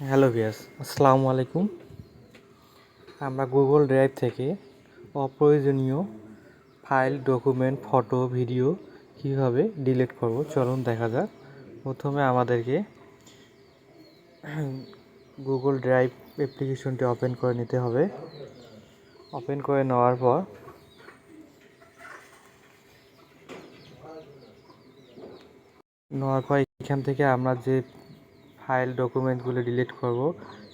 Hello ভিয়াস আসসালামু আলাইকুম। আমরা গুগল ড্রাইভ থেকে অপ্রয়োজনীয় ফাইল, ডকুমেন্ট, ফটো, ভিডিও কীভাবে ডিলিট করব? চলুন দেখা যাক। প্রথমে আমাদেরকে গুগল ড্রাইভ অ্যাপ্লিকেশনটি ওপেন করে নিতে হবে। ওপেন করে নেওয়ার পর নেওয়ার পর এখান থেকে আমরা যে ফাইল ডকুমেন্টগুলো ডিলিট করব,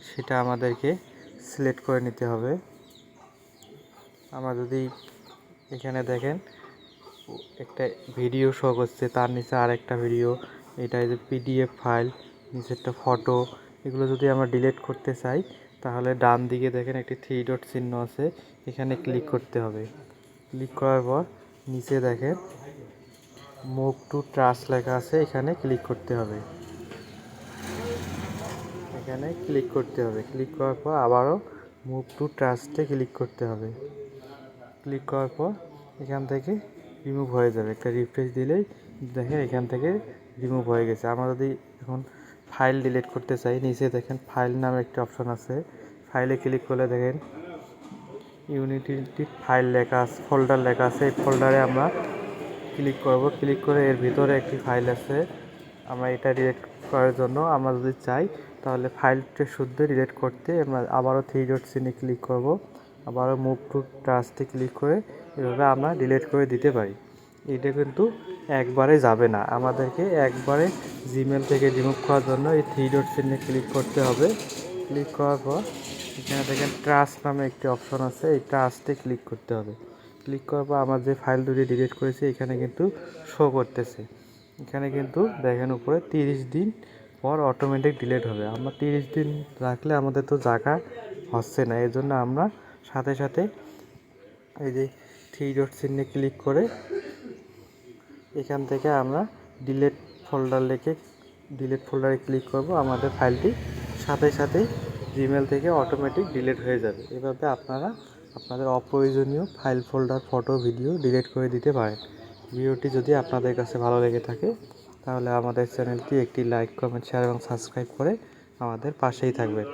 সেটা আমাদেরকে সিলেক্ট করে নিতে হবে। আমরা যদি এখানে দেখেন, একটা ভিডিও শো করছে, তার নিচে আরেকটা ভিডিও, এটা যে পিডিএফ ফাইল নিচে একটা ফটো, এগুলো যদি আমরা ডিলিট করতে চাই, তাহলে ডান দিকে দেখেন একটি থ্রি ডট চিহ্ন আছে, এখানে ক্লিক করতে হবে। ক্লিক করার পর নিচে দেখেন মুভ টু ট্রাস্ট লেখা আছে, এখানে ক্লিক করতে হবে। এখানে ক্লিক করতে হবে। ক্লিক করার পর আবারও মুভ টু ট্রাস্টে ক্লিক করতে হবে। ক্লিক করার পর এখান থেকে রিমুভ হয়ে যাবে। একটা রিফ্রেশ দিলেই দেখেন এখান থেকে রিমুভ হয়ে গেছে। আমরা যদি এখন ফাইল ডিলিট করতে চাই, নিচে দেখেন ফাইল নামে একটা অপশন আছে। ফাইলে ক্লিক করলে দেখেন ইউনিটি ফাইল লেখা আছে ফোল্ডার লেখা আছে। এই ফোল্ডারে আমরা ক্লিক করব। ক্লিক করে এর ভিতরে একটি ফাইল আছে। আমরা এটা ডিলিট করার জন্য আমরা যদি চাই, তাহলে ফাইলটা শুদ্ধ ডিলিট করতে আমরা আবারও থ্রি ডট সিনে ক্লিক করব। আবারও মুভ টু ট্রাস্টে ক্লিক করে এভাবে আমরা ডিলিট করে দিতে পারি। এটা কিন্তু একবারে যাবে না। আমাদেরকে একবারে জিমেল থেকে রিমুভ করার জন্য এই থ্রি ডট সিনে ক্লিক করতে হবে। ক্লিক করার পর এখানে দেখেন ট্রাস্ট নামে একটি অপশন আছে, এই ট্রাস্টে ক্লিক করতে হবে। ক্লিক করার পর আমার যে ফাইল দুটি ডিলিট করেছি, এখানে কিন্তু শো করতেছে। এখানে কিন্তু দেখেন উপরে তিরিশ দিন পর অটোমেটিক ডিলিট হবে। আমরা তিরিশ দিন রাখলে আমাদের তো জায়গা হচ্ছে না। এর জন্য আমরা সাথে সাথে এই যে থ্রি ডট চিহ্নে ক্লিক করে এখান থেকে আমরা ডিলেট ফোল্ডার লিখে ডিলেট ফোল্ডারে ক্লিক করব। আমাদের ফাইলটি সাথে সাথে জিমেল থেকে অটোমেটিক ডিলেট হয়ে যাবে। এভাবে আপনারা আপনাদের অপ্রয়োজনীয় file folder photo video delete করে দিতে পারেন। ভিডিওটি যদি আপনাদের কাছে ভালো লেগে থাকে, তাহলে আমাদের চ্যানেলটি একটি লাইক কমেন্ট শেয়ার এবং সাবস্ক্রাইব করে আমাদের পাশেই থাকবেন।